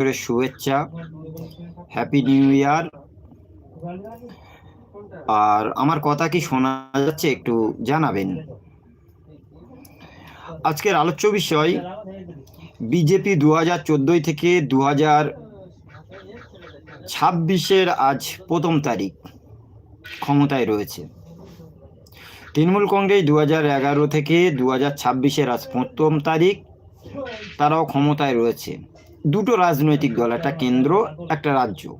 বছরের শুভেচ্ছা happy new year আর আমার কথা কি শোনা যাচ্ছে একটু জানাবেন? আজকের আলোচ্য বিষয়, বিজেপি দু হাজার চোদ্দোই থেকে দু হাজার ছাব্বিশের আজ প্রথম তারিখ ক্ষমতায় রয়েছে। তৃণমূল কংগ্রেস দু হাজার এগারো থেকে দু হাজার ছাব্বিশের আজ প্রথম তারিখ, তারাও ক্ষমতায় রয়েছে। দুটো রাজনৈতিক দল, একটা কেন্দ্র, একটা রাজ্য।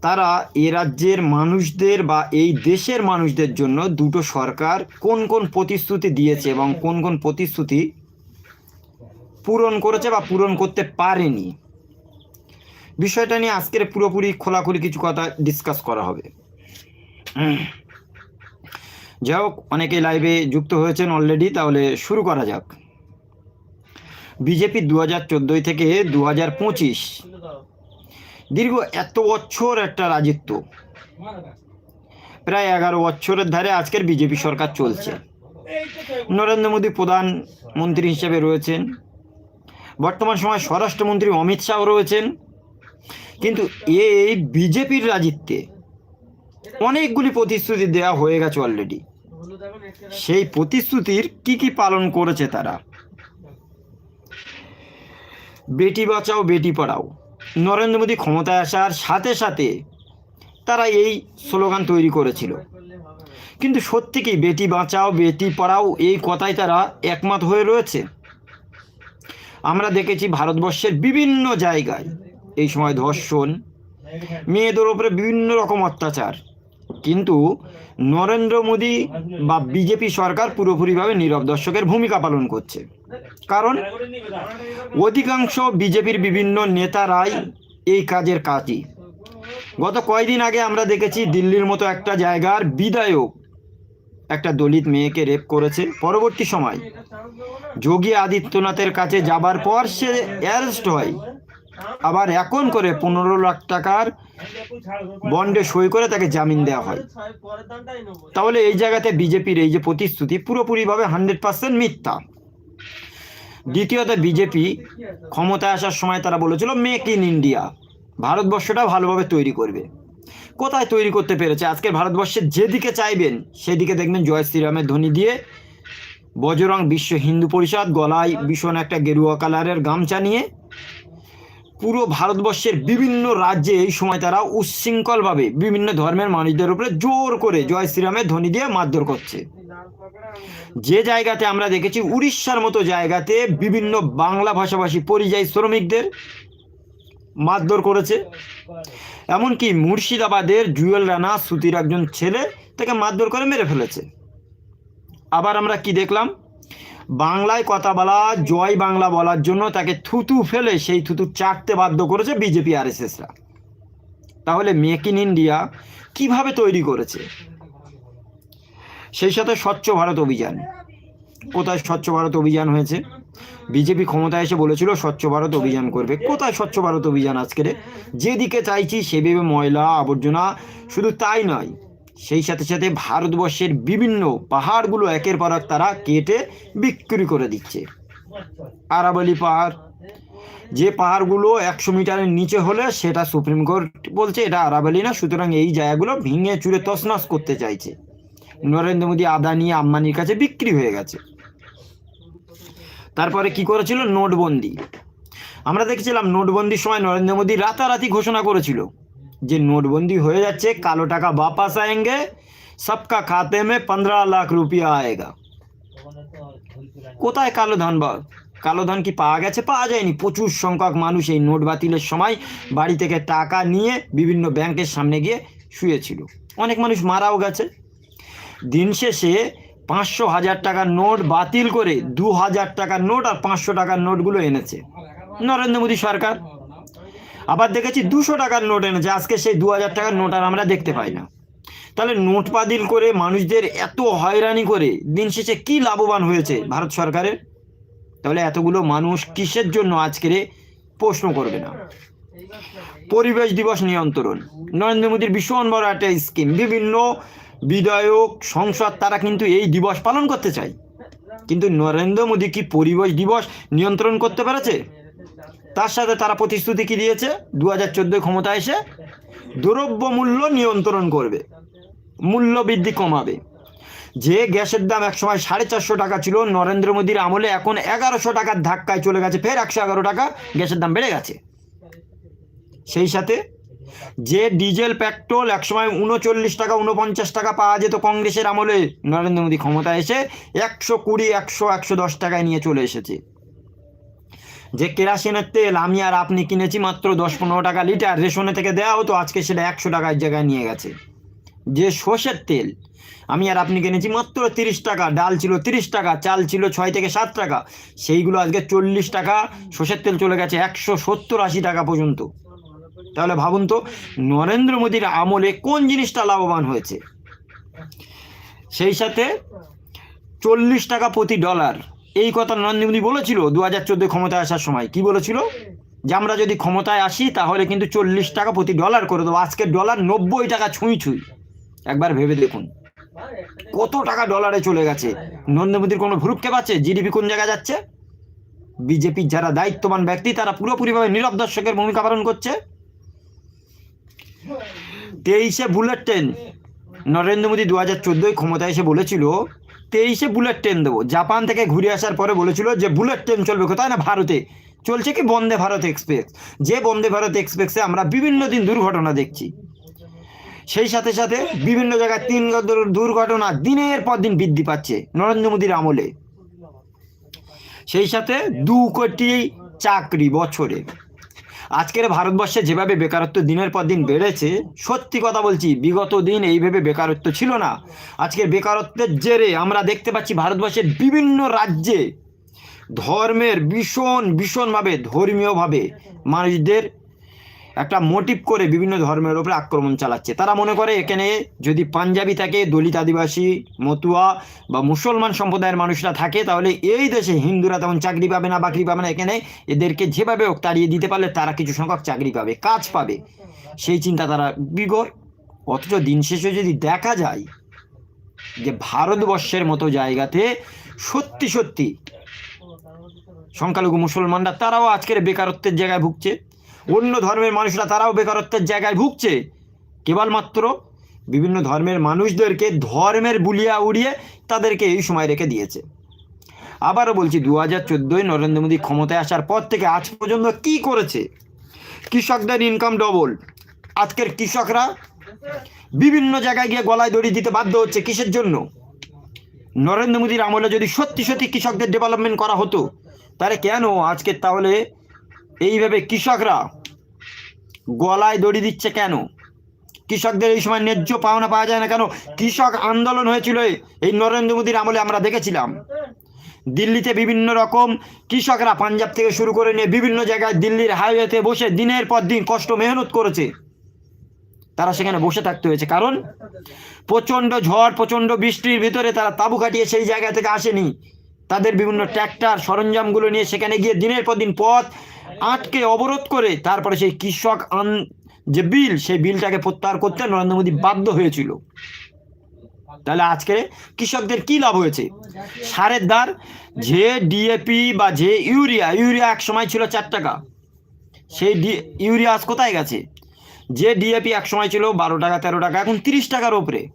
তারা এ রাজ্যের মানুষদের বা এই দেশের মানুষদের জন্য দুটো সরকার কোন কোন প্রতিশ্রুতি দিয়েছে এবং কোন কোন প্রতিশ্রুতি পূরণ করেছে বা পূরণ করতে পারেনি। বিষয়টা নিয়ে আজকের পুরোপুরি খোলাখুলি কিছু কথা ডিসকাস করা হবে। যাই হোক অনেকে লাইভে যুক্ত হয়েছেন অলরেডি তাহলে শুরু করা যাক। বিজেপি দু হাজার চোদ্দোই থেকে দু হাজার পঁচিশ। দীর্ঘ এত বছর একটা রাজত্ব। প্রায় এগারো বছরের ধারে আজকের বিজেপি সরকার চলছে। নরেন্দ্র মোদী প্রধানমন্ত্রী হিসেবে রয়েছেন। বর্তমান সময় স্বরাষ্ট্রমন্ত্রী অমিত শাহ রয়েছেন। কিন্তু এই বিজেপির রাজিত্বে অনেকগুলি প্রতিশ্রুতি দেওয়া হয়ে গেছে অলরেডি সেই প্রতিশ্রুতির কি কি পালন করেছে তারা? বেটি বাঁচাও, বেটি পড়াও। নরেন্দ্র মোদী ক্ষমতায় আসার সাথে সাথে তারা এই স্লোগান তৈরি করেছিল। কিন্তু সত্যি কি বেটি বাঁচাও, বেটি পড়াও, এই কথায় তারা একমত হয়ে রয়েছে? আমরা দেখেছি ভারতবর্ষের বিভিন্ন জায়গায় এই সময় ধর্ষণ, মেয়েদের ওপরে বিভিন্ন রকম অত্যাচার। কিন্তু নরেন্দ্র মোদী বা বিজেপি সরকার পুরোপুরিভাবে নীরব দর্শকের ভূমিকা পালন করছে। কারণ অধিকাংশ বিজেপির বিভিন্ন নেতারাই এই কাজের কাজই গত কয়েকদিন আগে আমরা দেখেছি দিল্লির মতো একটা জায়গার বিধায়ক একটা দলিত মেয়েকে রেপ করেছে। পরবর্তী সময় যোগী আদিত্যনাথের কাছে যাবার পর সে অ্যারেস্ট হয়। আবার এখন করে পনেরো লাখ টাকার বন্ডে সই করে তাকে জামিন দেওয়া হয়। তাহলে এই জায়গাতে বিজেপির এই যে প্রতিশ্রুতি পুরোপুরিভাবে হান্ড্রেড পার্সেন্ট মিথ্যা। দ্বিতীয়ত বিজেপি ক্ষমতায় আসার সময় তারা বলেছিল মেক ইন ইন্ডিয়া ভারতবর্ষটা ভালোভাবে তৈরি করবে। কোথায় তৈরি করতে পেরেছে? আজকে ভারতবর্ষের যেদিকে চাইবেন, সেদিকে দেখবেন জয় শ্রীরামের ধ্বনি দিয়ে বজরং বিশ্ব হিন্দু পরিষদ গলায় ভীষণ একটা গেরুয়া কালারের গামছা নিয়ে পুরো ভারতবর্ষের বিভিন্ন রাজ্যে এই সময় তারা উচ্ছৃঙ্খলভাবে বিভিন্ন ধর্মের মানুষদের উপরে জোর করে জয় শ্রীরামের ধ্বনি দিয়ে মারধর করছে। যে জায়গাতে আমরা দেখেছি উড়িষ্যার মতো জায়গাতে বিভিন্ন বাংলা ভাষাভাষী পরিযায়ী শ্রমিকদের মারধর করেছে। এমনকি মুর্শিদাবাদের জুয়েল রানা সুতির একজন ছেলে তাকে মারধর করে মেরে ফেলেছে। আবার আমরা কি দেখলাম? বাংলায় কথা বলা, জয় বাংলা বলার জন্য তাকে থুতু ফেলে সেই থুতু চাটতে বাধ্য করেছে বিজেপি আর এসএসরা তাহলে মেক ইন ইন্ডিয়া কীভাবে তৈরি করেছে? সেই সাথে স্বচ্ছ ভারত অভিযান। কোথায় স্বচ্ছ ভারত অভিযান হয়েছে? বিজেপি ক্ষমতায় এসে বলেছিল স্বচ্ছ ভারত অভিযান করবে। কোথায় স্বচ্ছ ভারত অভিযান আজকের? যেদিকে চাইছি সেভাবে ময়লা, আবর্জনা, শুধু তাই নয় সেই সাথে সাথে ভারতবর্ষের বিভিন্ন পাহাড়গুলো একের পর এক তারা কেটে বিক্রি করে দিচ্ছে। আরাবলি পাহাড়, যে পাহাড়গুলো একশো মিটারের নিচে হলে সেটা সুপ্রিম কোর্ট বলছে এটা আরাবলি না, সুতরাং এই জায়গাগুলো ভেঙে চুরে তছনছ করতে চাইছে। নরেন্দ্র মোদী আদানি আম্বানির কাছে বিক্রি হয়ে গেছে। তারপরে কি করেছিল? নোটবন্দি। আমরা দেখেছিলাম নোটবন্দির সময় নরেন্দ্র মোদী রাতারাতি ঘোষণা করেছিল। যে নোটবন্দি হয়ে যাচ্ছে, কালো টাকা বাপাস আয়েঙ্গে, সবকা খাতে মে পনেরো লাখ রুপিয়া আয়েগা। কোথায় কালো ধান কালো ধান কি পাওয়া গেছে? পাওয়া যায়নি। প্রচুর সংখ্যক মানুষ এই নোট বাতিলের সময় বাড়ি থেকে টাকা নিয়ে বিভিন্ন ব্যাংকের সামনে গিয়ে শুয়েছিল। অনেক মানুষ মারাও গেছে। দিন শেষে পাঁচশো হাজার টাকার নোট বাতিল করে দু হাজার টাকার নোট আর পাঁচশো টাকার নোটগুলো এনেছে। নরেন্দ্র মোদী সরকার আবার দেখেছি দুশো টাকার নোট এনেছে। আজকে সেই দু হাজার টাকার নোট আর আমরা দেখতে পাই না। তাহলে নোট বাতিল করে মানুষদের এত হয়রানি করে দিন শেষে কি লাভবান হয়েছে ভারত সরকারের? তাহলে এতগুলো মানুষ কিসের জন্য আজকের প্রশ্ন করবে না? পরিবেশ দিবস নিয়ন্ত্রণ। নরেন্দ্র মোদীর ভীষণ বড় একটা স্কিম বিভিন্ন বিধায়ক, সংসদ তারা কিন্তু এই দিবস পালন করতে চায়। কিন্তু নরেন্দ্র মোদী কি পরিবেশ দিবস নিয়ন্ত্রণ করতে পেরেছে? তার সাথে তারা প্রতিশ্রুতি কি দিয়েছে? দু হাজার চোদ্দোয় ক্ষমতা এসে দ্রব্য মূল্য নিয়ন্ত্রণ করবে, মূল্য বৃদ্ধি কমাবে। যে গ্যাসের দাম একসময় সাড়ে চারশো টাকা ছিল, নরেন্দ্র মোদীর আমলে এখন এগারোশো টাকার ধাক্কায় চলে গেছে, ফের একশো এগারো টাকা গ্যাসের দাম বেড়ে গেছে। সেই সাথে যে ডিজেল, পেট্রোল একসময় উনচল্লিশ টাকা, উনপঞ্চাশ টাকা পাওয়া যেত কংগ্রেসের আমলে, নরেন্দ্র মোদী ক্ষমতা এসে একশো কুড়ি, একশো একশো দশ টাকায় নিয়ে চলে এসেছে। যে কেরাসিনের তেল আমি আর আপনি কিনেছি মাত্র দশ পনেরো টাকা লিটার, রেশনে থেকে দেওয়া হতো, আজকে সেটা একশো টাকার জায়গায় নিয়ে গেছে। যে সর্ষের তেল, আমি আর আপনি কিনেছি মাত্র তিরিশ টাকা, ডাল ছিল তিরিশ টাকা, চাল ছিল ছয় থেকে সাত টাকা, সেইগুলো আজকে চল্লিশ টাকা, সর্ষের তেল চলে গেছে একশো সত্তর আশি টাকা পর্যন্ত। তাহলে ভাবুন তো, নরেন্দ্র মোদীর আমলে কোন জিনিসটা লাভবান হয়েছে? সেই সাথে চল্লিশ টাকা প্রতি ডলার এই কথা নরেন্দ্র মোদী বলেছিল দু হাজার চোদ্দোয় ক্ষমতায় আসার সময়। কি বলেছিল? যে আমরা যদি ক্ষমতায় আসি, তাহলে কিন্তু চল্লিশ টাকা প্রতি ডলার করে দেবো। আজকের ডলার নব্বই টাকা ছুঁই ছুঁই। একবার ভেবে দেখুন। কত টাকা ডলারে চলে গেছে। নরেন্দ্র মোদীর কোনো ভ্রুক্ষেপ আছে? জিডিপি কোন জায়গায় যাচ্ছে? বিজেপির যারা দায়িত্ববান ব্যক্তি, তারা পুরোপুরিভাবে নীরব দর্শকের ভূমিকা পালন করছে। তেইশে বুলেট ট্রেন। নরেন্দ্র মোদী দু হাজার চোদ্দোয় ক্ষমতায় এসে বলেছিল তেইশে বুলেট ট্রেন দেবো। জাপান থেকে ঘুরে আসার পরে বলেছিল যে বুলেট ট্রেন চলবে কোথায় না ভারতে। চলছে কি বন্দে ভারত এক্সপ্রেস যে বন্দে ভারত এক্সপ্রেসে আমরা বিভিন্ন দিন দুর্ঘটনা দেখছি। সেই সাথে সাথে বিভিন্ন জায়গায় তিন দুর- দুর্ঘটনা দিনের পর দিন বৃদ্ধি পাচ্ছে নরেন্দ্র মোদীর আমলে। সেই সাথে দু কোটি চাকরি বছরে। আজকের ভারতবর্ষে যেভাবে বেকারত্ব দিনের পর দিন বেড়েছে, সত্যি কথা বলছি, বিগত দিন এইভাবে বেকারত্ব ছিল না। আজকের বেকারত্বের জেরে আমরা দেখতে পাচ্ছি ভারতবর্ষের বিভিন্ন রাজ্যে ধর্মের ভীষণ, ভীষণভাবে ধর্মীয়ভাবে মানুষদের একটা মোটিভ করে বিভিন্ন ধর্মের ওপরে আক্রমণ চালাচ্ছে। তারা মনে করে এখানে যদি পাঞ্জাবি থাকে, দলিত আদিবাসী, মতুয়া বা মুসলমান সম্প্রদায়ের মানুষরা থাকে, তাহলে এই দেশে হিন্দুরা তেমন চাকরি পাবে না, বাকরি পাবে না। এখানে এদেরকে যেভাবে হোক তাড়িয়ে দিতে পারলে তারা কিছু সংখ্যক চাকরি পাবে, কাজ পাবে। সেই চিন্তা তারা বিগর অথচ দিন শেষে যদি দেখা যায় যে ভারতবর্ষের মতো জায়গাতে সত্যি সত্যি সংখ্যালঘু মুসলমানরা, তারাও আজকের বেকারত্বের জায়গায় ভুগছে। অন্য ধর্মের মানুষরা তারাও বেকারত্বের জায়গায় ভুগছে। কেবলমাত্র বিভিন্ন ধর্মের মানুষদেরকে ধর্মের বুলিয়া উড়িয়ে তাদেরকে এই সময় রেখে দিয়েছে। আবারও বলছি দু হাজার চোদ্দোয় নরেন্দ্র মোদী ক্ষমতায় আসার পর থেকে আজ পর্যন্ত কি করেছে? কৃষকদের ইনকাম ডবল আজকের কৃষকরা বিভিন্ন জায়গায় গিয়ে গলায় দড়ি দিতে বাধ্য হচ্ছে কিসের জন্য? নরেন্দ্র মোদীর আমলে যদি সত্যি সত্যি কৃষকদের ডেভেলপমেন্ট করা হতো, তাহলে কেন আজকে তাহলে এইভাবে কৃষকরা গলায় দড়ি দিচ্ছে কেন? কৃষকদের এই সময় ন্যায্য পাওনা পাওয়া যায় না কেন? কৃষক আন্দোলন হয়েছিল এই নরেন্দ্র মোদীর আমলে আমরা দেখেছিলাম। দিল্লিতে বিভিন্ন রকম কৃষকরা পাঞ্জাব থেকে শুরু করে নিয়ে বিভিন্ন জায়গায় দিল্লির হাইওয়েতে বসে দিনের পর দিন কষ্ট মেহনত করেছে। তারা সেখানে বসে থাকতে হয়েছে। কারণ প্রচণ্ড ঝড়, প্রচণ্ড বৃষ্টির ভিতরে তারা তাঁবু কাটিয়ে সেই জায়গা থেকে আসেনি। তাদের বিভিন্ন ট্র্যাক্টর, সরঞ্জামগুলো নিয়ে সেখানে গিয়ে দিনের পর দিন পথ আটকে অবরোধ করে তারপরে সেই কৃষক আন যে বিল, সেই বিলটাকে প্রত্যাহার করতে নরেন্দ্র মোদী বাধ্য হয়েছিল। তাহলে আজকে কৃষকদের কি লাভ হয়েছে? সারের দার যে ডিএপি বা যে ইউরিয়া ইউরিয়া এক সময় ছিল চার টাকা। সেই ডি, ইউরিয়া আজ কোথায় গেছে? যে ডিএপি এক সময় ছিল বারো টাকা, তেরো টাকা, এখন তিরিশ টাকার ওপরে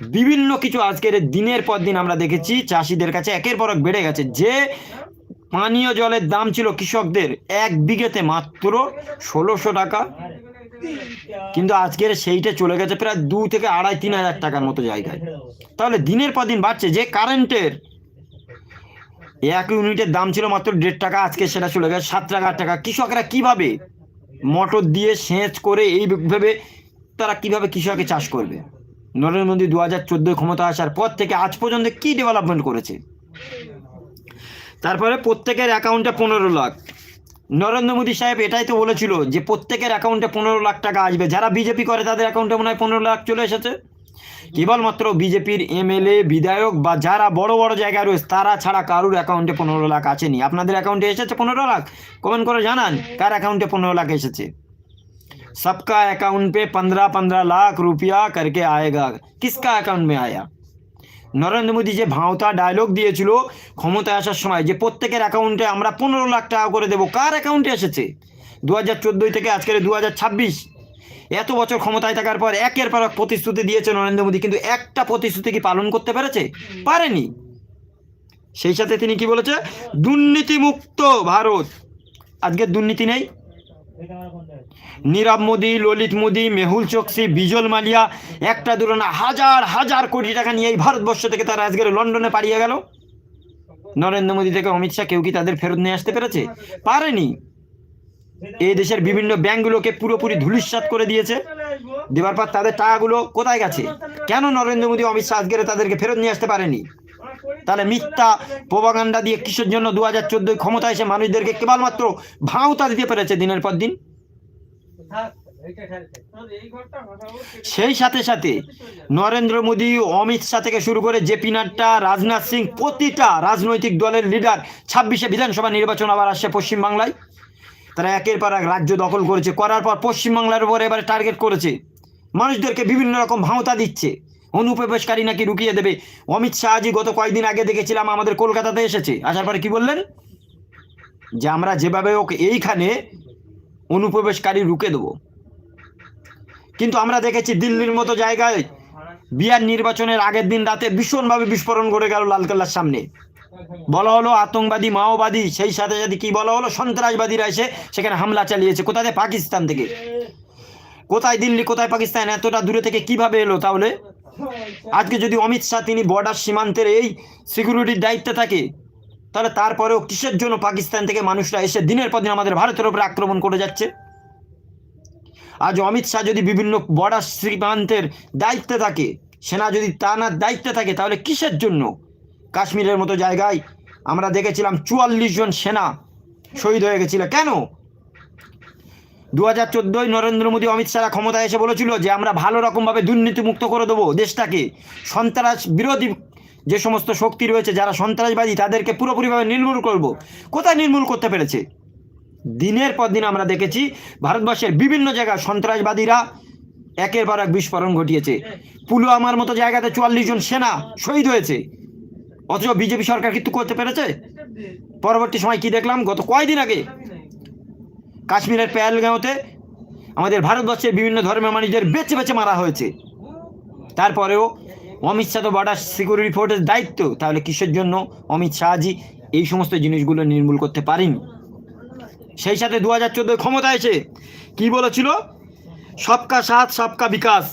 বিভিন্ন কিছু আজকের দিনের পর দিন আমরা দেখেছি, চাষিদের কাছে একের পর এক বেড়ে গেছে। যে পানীয় জলের দাম ছিল কৃষকদের এক বিঘেতে মাত্র ষোলোশো টাকা। কিন্তু আজকের সেইটা চলে গেছে প্রায় দু থেকে আড়াই, তিন হাজার টাকার মতো জায়গায়। তাহলে দিনের পর দিন বাড়ছে। যে কারেন্টের এক ইউনিটের দাম ছিল মাত্র দেড় টাকা, আজকে সেটা চলে গেছে সাত টাকা টাকা। কৃষকরা কীভাবে মোটর দিয়ে সেচ করে এইভাবে তারা কীভাবে কৃষকে চাষ করবে? নরেন্দ্র মোদী দু হাজার ক্ষমতা আসার পর থেকে আজ পর্যন্ত কি ডেভেলপমেন্ট করেছে? তারপরে প্রত্যেকের অ্যাকাউন্টে পনেরো লাখ নরেন্দ্র মোদী সাহেব এটাই তো বলেছিল যে প্রত্যেকের অ্যাকাউন্টে পনেরো লাখ টাকা আসবে যারা বিজেপি করে তাদের অ্যাকাউন্টে মনে হয় পনেরো লাখ চলে এসেছে কেবলমাত্র বিজেপির এমএলএ বিধায়ক বা যারা বড় বড় জায়গায় রয়েছে তারা ছাড়া কারুর অ্যাকাউন্টে পনেরো লাখ আসেনি আপনাদের অ্যাকাউন্টে এসেছে পনেরো লাখ কমেন্ট করে জানান কার অ্যাকাউন্টে পনেরো লাখ এসেছে सबका अकाउंट पे पंद्रह पंद्रह लाख रुपया करके आएगा किसका अकाउंट में आया নরেন্দ্র মোদী যে ভাঁওতা ডায়লগ দিয়েছিল ক্ষমতায় আসার সময়, যে প্রত্যেকের অ্যাকাউন্টে আমরা পনেরো লাখ টাকা করে দেবো, কার অ্যাকাউন্টে এসেছে? দু হাজার চোদ্দোই থেকে আজকের দু হাজার ছাব্বিশ। এত বছর ক্ষমতায় থাকার পর একের পর এক প্রতিশ্রুতি দিয়েছে নরেন্দ্র মোদী, কিন্তু একটা প্রতিশ্রুতি কি পালন করতে পেরেছে? পারেনি। সেই সাথে তিনি কি বলেছে? দুর্নীতিমুক্ত ভারত। আজকে দুর্নীতি নেই। নীরব মোদী, ললিত মোদী, মেহুল চোকসি, বিজল মালিয়া, একটা দুটো না, হাজার হাজার কোটি টাকা নিয়ে এই ভারতবর্ষ থেকে তারা আজকের লন্ডনে পালিয়ে গেল। নরেন্দ্র মোদী থেকে অমিত শাহ কেউ কি তাদের ফেরত নিয়ে আসতে পেরেছে? পারেনি। এই দেশের বিভিন্ন ব্যাংকগুলোকে পুরোপুরি ধুলিস্বাত করে দিয়েছে। দেওয়ার পর তাদের টাকাগুলো কোথায় গেছে? কেন নরেন্দ্র মোদী, অমিত শাহ আজকের তাদেরকে ফেরত নিয়ে আসতে পারেনি? তাহলে মিথ্যা প্রবাগান্ডা দিয়ে কিসের জন্য দু হাজার চোদ্দোয় ক্ষমতায় এসে মানুষদেরকে কেবলমাত্র ভাঁওতা দিতে পেরেছে দিনের পর দিন? সেই সাথে সাথে নরেন্দ্র মোদী অমিত শাহ থেকে শুরু করে জেপি নাড্ডা, রাজনাথ সিং প্রতিটা রাজনৈতিক দলের লিডার ছাব্বিশে বিধানসভা নির্বাচন আবার আসছে পশ্চিমবাংলায়। তারা একের পর এক রাজ্য দখল করেছে, করার পর পশ্চিমবাংলার উপর এবারে টার্গেট করেছে। মানুষদেরকে বিভিন্ন রকম ভাঁওতা দিচ্ছে। অনুপ্রবেশকারী নাকি রুকিয়ে দেবে? অমিত শাহজি গত কয়েকদিন আগে দেখেছিলাম আমাদের কলকাতাতে এসেছে। আসার পরে কি বললেন? যে আমরা যেভাবে ওকে এইখানে অনুপ্রবেশকারী রুকে দেবো। কিন্তু আমরা দেখেছি দিল্লির মতো জায়গায় বিহার নির্বাচনের আগের দিন রাতে ভীষণভাবে বিস্ফোরণ ঘটে গেল লালকেল্লার সামনে। বলা হলো আতঙ্কবাদী, মাওবাদী, সেই সাথে সাথে কি বলা হলো, সন্ত্রাসবাদীরা এসে সেখানে হামলা চালিয়েছে। কোথায়? পাকিস্তান থেকে? কোথায় দিল্লি, কোথায় পাকিস্তান? এতটা দূরে থেকে কীভাবে এলো তাহলে? আজকে যদি অমিত শাহ তিনি বর্ডার সীমান্তের এই সিকিউরিটির দায়িত্বে থাকে তাহলে তারপরেও কিসের জন্য পাকিস্তান থেকে মানুষরা এসে দিনের পর দিন আমাদের ভারতের উপরে আক্রমণ করে যাচ্ছে? আজ অমিত শাহ যদি বিভিন্ন বর্ডার সীমান্তের দায়িত্বে থাকে, সেনা যদি তানার দায়িত্বে থাকে, তাহলে কিসের জন্য? কাশ্মীরের মতো জায়গায় আমরা দেখেছিলাম চুয়াল্লিশ জন সেনা শহীদ হয়ে গেছিল। কেন? দু হাজার চোদ্দোয় নরেন্দ্র মোদী অমিত শাহ ক্ষমতায় এসে বলেছিল যে, আমরা ভালো রকমভাবে দুর্নীতিমুক্ত করে দেবো দেশটাকে। সন্ত্রাস বিরোধী যে সমস্ত শক্তি রয়েছে, যারা সন্ত্রাসবাদী, তাদেরকে পুরোপুরিভাবে নির্মূল করব। কোথায় নির্মূল করতে পেরেছে? দিনের পর দিন আমরা দেখেছি, ভারতবর্ষের বিভিন্ন জায়গায় সন্ত্রাসবাদীরা একের পর এক বিস্ফোরণ ঘটিয়েছে। পুলওয়ামার মতো জায়গাতে চুয়াল্লিশ জন সেনা শহীদ হয়েছে। অথচ বিজেপি সরকার কিন্তু করতে পেরেছে? পরবর্তী সময় কি দেখলাম? গত কয়দিন আগে কাশ্মীরের পেহেলগাঁওতে আমাদের ভারতবর্ষের বিভিন্ন ধর্মের মানুষদের বেছে বেছে মারা হয়েছে। তারপরেও অমিত শাহ তো বর্ডার সিকিউরিটি ফোর্সের দায়িত্ব। তাহলে কিসের জন্য অমিত শাহজি এই সমস্ত জিনিসগুলো নির্মূল করতে পারেনি? সেই সাথে দু হাজার চোদ্দোয় ক্ষমতা এসে কী বলেছিল? সবকা সাথ, সবকা বিকাশ।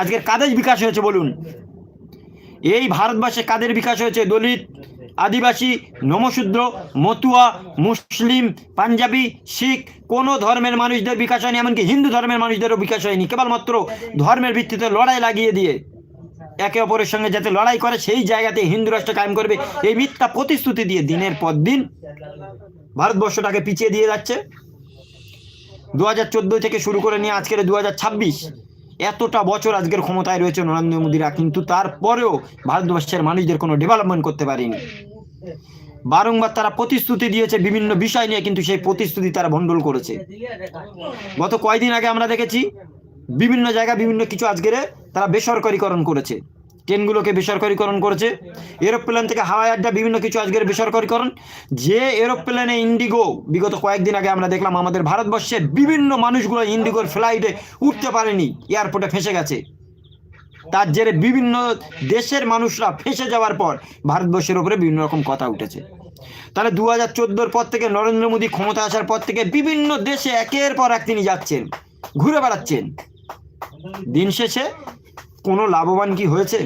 আজকের কাদের বিকাশ হয়েছে বলুন? এই ভারতবর্ষে কাদের বিকাশ হয়েছে? দলিত, আদিবাসী নমশূদ্র মতুয়া, মুসলিম, পাঞ্জাবি, শিখ, কোনো ধর্মের মানুষদের বিকাশ হয়নি, এমনকি হিন্দু ধর্মের মানুষদেরও বিকাশ হয়নি। কেবলমাত্র ধর্মের ভিত্তিতে লড়াই লাগিয়ে দিয়ে একে অপরের সঙ্গে যাতে লড়াই করে, সেই জায়গাতে হিন্দু রাষ্ট্র কায়েম করবে। এই মিথ্যা প্রতিশ্রুতি দিয়ে দিনের পর দিন ভারতবর্ষটাকে পিছিয়ে দিয়ে যাচ্ছে। দু হাজার চোদ্দ থেকে শুরু করে নিয়ে আজকের দু হাজার ছাব্বিশ, এতটা বছর আজকের ক্ষমতায় রয়েছে নরেন্দ্র মোদীরা, কিন্তু তারপরেও ভারতবর্ষের মানুষদের কোনো ডেভেলপমেন্ট করতে পারেনি। বারংবার তারা প্রতিশ্রুতি দিয়েছে বিভিন্ন বিষয় নিয়ে, কিন্তু সেই প্রতিশ্রুতি তারা ভণ্ডল করেছে। গত কয়দিন আগে আমরা দেখেছি বিভিন্ন জায়গা বিভিন্ন কিছু আজকের তারা বেসরকারিকরণ করেছে। ট্রেনগুলোকে বেসরকারিকরণ করেছে। এরোপ্লেন থেকে হাওয়াই আড্ডা বিভিন্ন কিছু আজকের বেসরকারিকরণ। যে এরোপ্লেনে ইন্ডিগো, বিগত কয়েকদিন আগে আমরা দেখলাম আমাদের ভারতবর্ষের বিভিন্ন মানুষগুলো ইন্ডিগোর ফ্লাইটে উঠতে পারেনি, এয়ারপোর্টে ফেসে গেছে। তার জেরে বিভিন্ন দেশের মানুষরা ফেসে যাওয়ার পর ভারতবর্ষের উপরে বিভিন্ন রকম কথা উঠেছে। তাহলে দু হাজার চোদ্দোর পর থেকে নরেন্দ্র মোদী ক্ষমতা আসার পর থেকে বিভিন্ন দেশে একের পর এক তিনি যাচ্ছেন, ঘুরে বেড়াচ্ছেন। দিন শেষে কোনো লাভবান কি হয়েছে?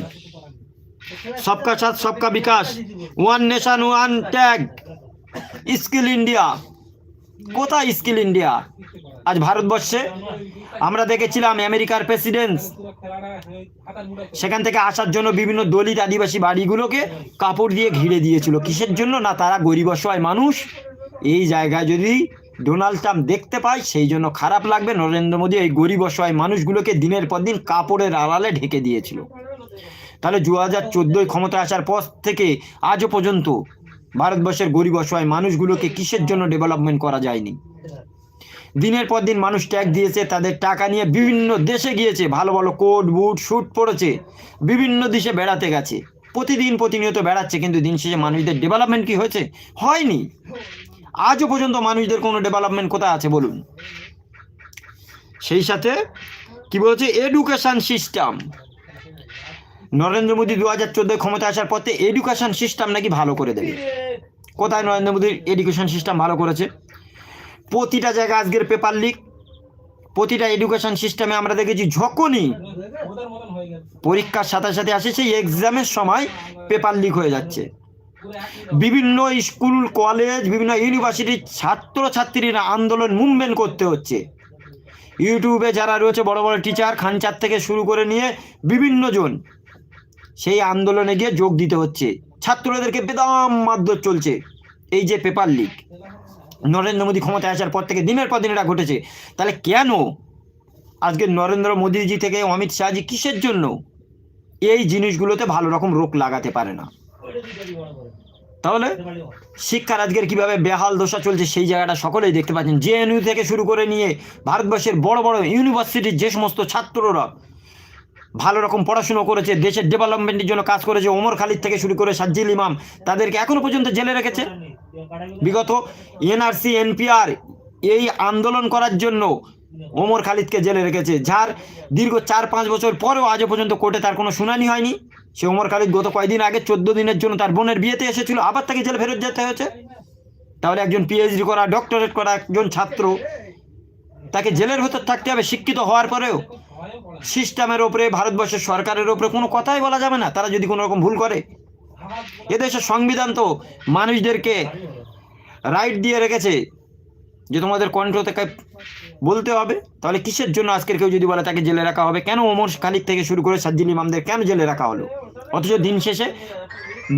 সবকা সাথ, সবকা বিকাশ। One nation one tag skill India কোথায় স্কিল ইন্ডিয়া আজ ভারতবর্ষে। আমরা দেখেছিলাম আমেরিকার প্রেসিডেন্ট সেখান থেকে আসার জন্য বিভিন্ন দলিত আদিবাসী বাড়িগুলোকে কাপড় দিয়ে ঘিরে দিয়েছিল। কিসের জন্য? না, তারা গরিব অসহায় মানুষ। এই জায়গায় যদি ডোনাল্ড ট্রাম্প দেখতে পায়, সেই জন্য খারাপ লাগবে। নরেন্দ্র মোদী এই গরিব অসহায় মানুষগুলোকে দিনের পর দিন কাপড়ের আড়ালে ঢেকে দিয়েছিল। তাহলে দু হাজার চোদ্দোয় ক্ষমতায় আসার পর থেকে আজও পর্যন্ত ভারতবর্ষের গরিব অসহায় মানুষগুলোকে কিসের জন্য ডেভেলপমেন্ট করা যায়নি? দিনের পর দিন মানুষ ট্যাগ দিয়েছে, তাদের টাকা নিয়ে বিভিন্ন দেশে গিয়েছে, ভালো ভালো কোট, বুট শ্যুট পরেছে, বিভিন্ন দেশে বেড়াতে গেছে। প্রতিদিন প্রতিনিয়ত বেড়াচ্ছে, কিন্তু দিন শেষে মানুষদের ডেভেলপমেন্ট কি হয়েছে? হয়নি। আজও পর্যন্ত মানুষদের কোনো ডেভেলপমেন্ট কোথায় আছে বলুন? সেই সাথে কি বলছে? এডুকেশন সিস্টেম নরেন্দ্র মোদী দু হাজার চোদ্দোয় ক্ষমতা আসার পর থেকে এডুকেশন সিস্টেম নাকি ভালো করে দেবে। কোথায় নরেন্দ্র মোদীর এডুকেশন সিস্টেম ভালো করেছে? প্রতিটা জায়গায় আজকের পেপার লিক প্রতিটা এডুকেশন সিস্টেমে আমরা দেখেছি যখনই পরীক্ষার সাথে সাথে আসে সেই এক্সামের সময় পেপার লিক হয়ে যাচ্ছে। বিভিন্ন স্কুল, কলেজ, বিভিন্ন ইউনিভার্সিটির ছাত্রছাত্রীরা আন্দোলন মুভমেন্ট করতে হচ্ছে। ইউটিউবে যারা রয়েছে বড় বড় টিচার খানচার থেকে শুরু করে নিয়ে বিভিন্ন জন সেই আন্দোলনে গিয়ে যোগ দিতে হচ্ছে। ছাত্রদেরকে বেদম মারধর চলছে। এই যে পেপার লিক, নরেন্দ্র মোদী ক্ষমতায় আসার পর থেকে দিনের পর দিন এটা ঘটেছে। তাহলে কেন আজকে নরেন্দ্র মোদীজি থেকে অমিত শাহজি কিসের জন্য? এই জিনিসগুলোতে ভালো রকম রোগ লাগাতে পারে না। তাহলে শিক্ষার আজকের কীভাবে বেহাল দশা চলছে সেই জায়গাটা সকলেই দেখতে পাচ্ছেন। জেএনইউ থেকে শুরু করে নিয়ে ভারতবর্ষের বড় বড় ইউনিভার্সিটির যে সমস্ত ছাত্ররা ভালো রকম পড়াশুনো করেছে, দেশের ডেভেলপমেন্টের জন্য কাজ করেছে, ওমর খালিদ থেকে শুরু করে সাজ্জিল ইমাম, তাদেরকে এখনও পর্যন্ত জেলে রেখেছে। বিগত এনআরসি, এনপিআর এই আন্দোলন করার জন্য ওমর খালিদকে জেলে রেখেছে, যার দীর্ঘ চার পাঁচ বছর পরেও আজও পর্যন্ত কোর্টে তার কোনো শুনানি হয়নি। সে ওমর খালিদ গত কয়েকদিন আগে চোদ্দ দিনের জন্য তার বোনের বিয়েতে এসেছিল, আবার তাকে জেলে ফেরত যেতে হয়েছে। তাহলে একজন পিএইচডি করা ডক্টরেট করা একজন ছাত্র, তাকে জেলের ভেতর থাকতে হবে, শিক্ষিত হওয়ার পরেও সিস্টেমের ওপরে, ভারতবর্ষের সরকারের ওপরে কোনো কথাই বলা যাবে না। তারা যদি কোনো রকম ভুল করে, এদেশের সংবিধান তো মানুষদেরকে রাইট দিয়ে রেখেছে যে তোমাদের কণ্ঠ থেকে বলতে হবে। তাহলে কিসের জন্য আজকের কেউ যদি বলে তাকে জেলে রাখা হবে? কেন ওমর খালিক থেকে শুরু করে সাজ্জিল ইমামদের কেন জেলে রাখা হলো? অথচ দিন শেষে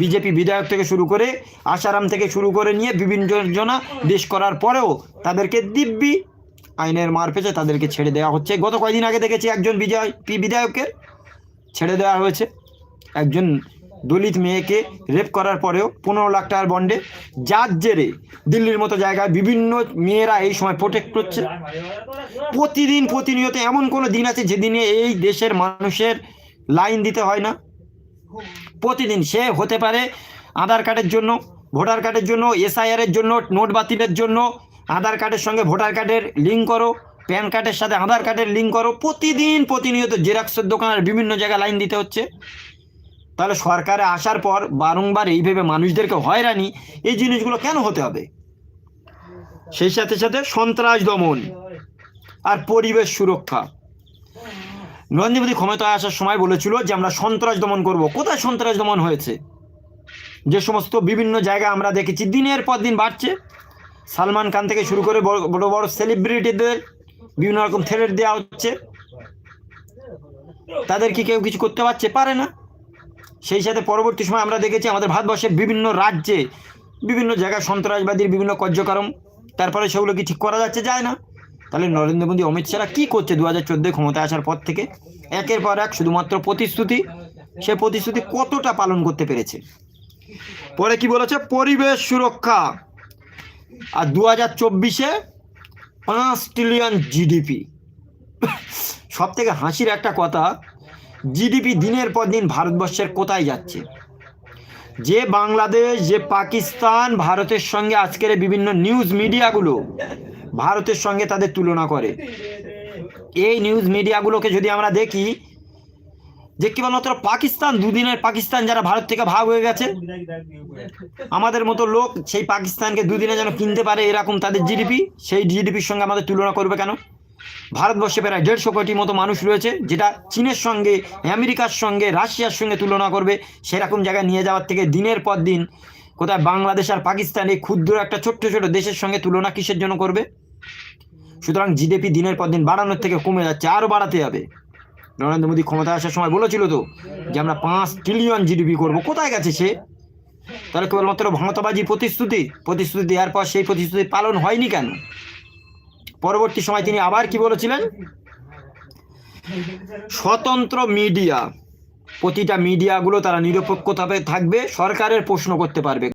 বিজেপি বিধায়ক থেকে শুরু করে আসারাম থেকে শুরু করে নিয়ে বিভিন্ন জনা দেশ করার পরেও তাদেরকে দিব্যি আইনের মার পেছে তাদেরকে ছেড়ে দেওয়া হচ্ছে। গত কয়দিন আগে দেখেছি একজন বিজয় পি বিধায়ককে ছেড়ে দেওয়া হয়েছে। একজন দলিত মেয়েকে রেপ করার পরেও পনেরো লাখ টাকার বন্ডে যার জেরে দিল্লির মতো জায়গায় বিভিন্ন মেয়েরা এই সময় প্রোটেক্ট করছে। প্রতিদিন প্রতিনিয়ত এমন কোনো দিন আছে যেদিনে এই দেশের মানুষের লাইন দিতে হয় না। প্রতিদিন সে হতে পারে আধার কার্ডের জন্য, ভোটার কার্ডের জন্য এসআইআর এর জন্য, নোট বাতিলের জন্য। আধার কার্ডের সঙ্গে ভোটার কার্ডের লিঙ্ক করো প্যান কার্ডের সাথে আধার কার্ডের লিঙ্ক করো। প্রতিদিন প্রতিনিয়ত জেরক্সের দোকানের বিভিন্ন জায়গায় লাইন দিতে হচ্ছে। তাহলে সরকারে আসার পর বারংবার এইভাবে মানুষদেরকে হয়রানি, এই জিনিসগুলো কেন হতে হবে? সেই সাথে সাথে সন্ত্রাস দমন আর পরিবেশ সুরক্ষা। মোদী ক্ষমতায় আসার সময় বলেছিল যে আমরা সন্ত্রাস দমন করব। কোথায় সন্ত্রাস দমন হয়েছে? যে সমস্ত বিভিন্ন জায়গা আমরা দেখেছি, দিনের পর দিন বাড়ছে। সালমান খান থেকে শুরু করে বড় বড় বড় সেলিব্রিটিদের বিভিন্ন রকম থ্রেট দেওয়া হচ্ছে। তাদের কি কেউ কিছু করতে পারছে? পারে না। সেই সাথে পরবর্তী সময় আমরা দেখেছি আমাদের ভারতবর্ষের বিভিন্ন রাজ্যে বিভিন্ন জায়গায় সন্ত্রাসবাদীর বিভিন্ন কার্যক্রম। তারপরে সেগুলো কি ঠিক করা যাচ্ছে? যায় না। তাহলে নরেন্দ্র মোদী, অমিত শাহরা কী করছে দু হাজার চোদ্দোয় ক্ষমতায় আসার পর থেকে? একের পর এক শুধুমাত্র প্রতিশ্রুতি। সে প্রতিশ্রুতি কতটা পালন করতে পেরেছে? পরে কি বলেছে? পরিবেশ সুরক্ষা। আর দু হাজার চব্বিশে পাঁচ ট্রিলিয়ন জিডিপি সব থেকে হাসির একটা কথা জিডিপি দিনের পর দিন ভারতবর্ষের কোথায় যাচ্ছে? যে বাংলাদেশ, যে পাকিস্তান, ভারতের সঙ্গে আজকের বিভিন্ন নিউজ মিডিয়াগুলো ভারতের সঙ্গে তাদের তুলনা করে। এই নিউজ মিডিয়াগুলোকে যদি আমরা দেখি, যে কেবলমাত্র পাকিস্তান, দুদিনের পাকিস্তান যারা ভারত থেকে ভাগ হয়ে গেছে, আমাদের মতো লোক সেই পাকিস্তানকে দুদিনে যেন কিনতে পারে এরকম তাদের জিডিপি সেই জিডিপির সঙ্গে আমাদের তুলনা করবে কেন? ভারতবর্ষে প্রায় দেড়শো কোটি মতো মানুষ রয়েছে, যেটা চীনের সঙ্গে, আমেরিকার সঙ্গে, রাশিয়ার সঙ্গে তুলনা করবে, সেরকম জায়গায় নিয়ে যাওয়ার থেকে দিনের পর দিন কোথায় বাংলাদেশ আর পাকিস্তান এই ক্ষুদ্র একটা ছোট্ট ছোট দেশের সঙ্গে তুলনা কিসের জন্য করবে? সুতরাং জিডিপি দিনের পর দিন বাড়ানোর থেকে কমে যাচ্ছে, আরও বাড়াতে হবে। নরেন্দ্র মোদী ক্ষমতায় আসার সময় বলেছিল তো যে, আমরা পাঁচ ট্রিলিয়ন জিডিপি করব। কোথায় গেছে সে? তাহলে কেবলমাত্র ভমতাবাজি প্রতিশ্রুতি প্রতিশ্রুতি দেওয়ার পর সেই প্রতিশ্রুতি পালন হয়নি কেন? পরবর্তী সময় তিনি আবার কি বলেছিলেন? স্বতন্ত্র মিডিয়া, প্রতিটা মিডিয়াগুলো তারা নিরপেক্ষভাবে থাকবে, সরকারের প্রশ্ন করতে পারবে।